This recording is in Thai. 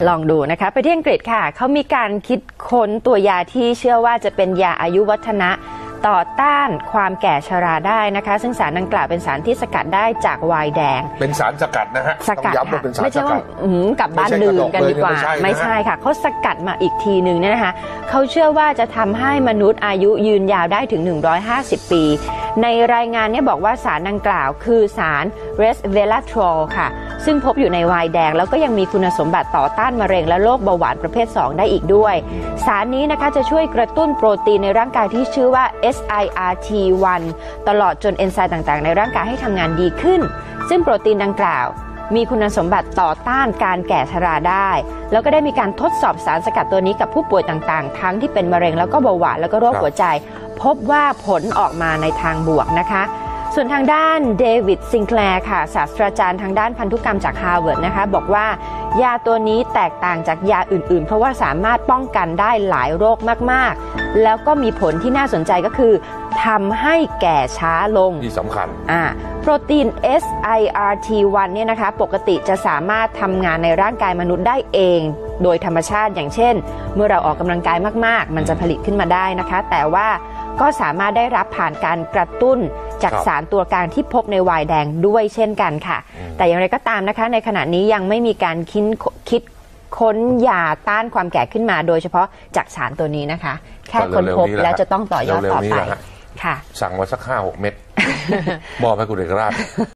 ลองดูนะคะ ไปที่อังกฤษค่ะ เขามีการคิดค้นตัวยาที่เชื่อว่าจะเป็นยาอายุวัฒนะต่อต้านความแก่ชราได้นะคะ ซึ่งสารดังกล่าวเป็นสารที่สกัดได้จากไวน์แดง เป็นสารสกัดนะฮะสกัดต้องย้ำว่าค่ะเป็นสารไม่สใช่กัว่าดอื้อหือกลับบ้านไม่ใช่ดื่มกระดกกันดีกว่าเลยเนี่ยไม่ไม่ใช่ใช่นะค่ะเขาสกัดมาอีกทีหนึ่งเนี่ยนะคะเขาเชื่อว่าจะทำให้มนุษย์อายุยืนยาวได้ถึง 150 ปี ในรายงานเนี่ยบอกว่าสารดังกล่าวคือสาร resveratrol ค่ะ ซึ่งพบอยู่ในไวน์แดง แล้วก็ยังมีคุณสมบัติต่อต้านมะเร็งและโรคเบาหวานประเภท 2 ได้อีกด้วย สารนี้นะคะจะช่วยกระตุ้นโปรตีนในร่างกายที่ชื่อว่า SIRT1 ตลอดจนเอนไซม์ต่างๆ ในร่างกายให้ทำงานดีขึ้น ซึ่งโปรตีนดังกล่าว มีคุณสมบัติต่อต้านการแก่ชราได้ แล้วก็ได้มีการทดสอบสารสกัดตัวนี้กับผู้ป่วยต่างๆ ทั้งที่เป็นมะเร็งแล้วก็เบาหวานแล้วก็โรคหัวใจ พบว่าผลออกมาในทางบวกนะคะ ส่วนทางด้านเดวิดซิงแคลร์ค่ะศาสตราจารย์ทางด้านพันธุกรรมจากฮาร์วาร์ดนะคะบอกว่า ยาตัวนี้แตกต่างจากยาอื่นๆ เพราะว่าสามารถป้องกันได้หลายโรคมากๆ แล้วก็มีผลที่น่าสนใจก็คือทำให้แก่ช้าลงที่สำคัญอ่าโปรตีน SIRT1 เนี่ยนะคะ ปกติจะสามารถทำงานในร่างกายมนุษย์ได้เอง โดยธรรมชาติอย่างเช่น เมื่อเราออกกำลังกายมากๆ มันจะผลิตขึ้นมาได้นะคะ แต่ว่า ก็สามารถได้รับผ่านการกระตุ้นจากครับสารตัวกลางที่พบในไวน์แดงด้วยเช่นกันค่ะ แต่อย่างไรก็ตามนะคะ ในขณะนี้ยังไม่มีการคิดคิดค้นยาต้านความแก่ขึ้นมา โดยเฉพาะจากสารตัวนี้นะคะ แค่ค้นพบเร็วๆนี้แหละแล้วจะต้องต่อยอดต่อเร็วๆนี้ไปแหละฮะค่ะ สั่งมาสักห้าหกเม็ดมอบให้คุณเอกราช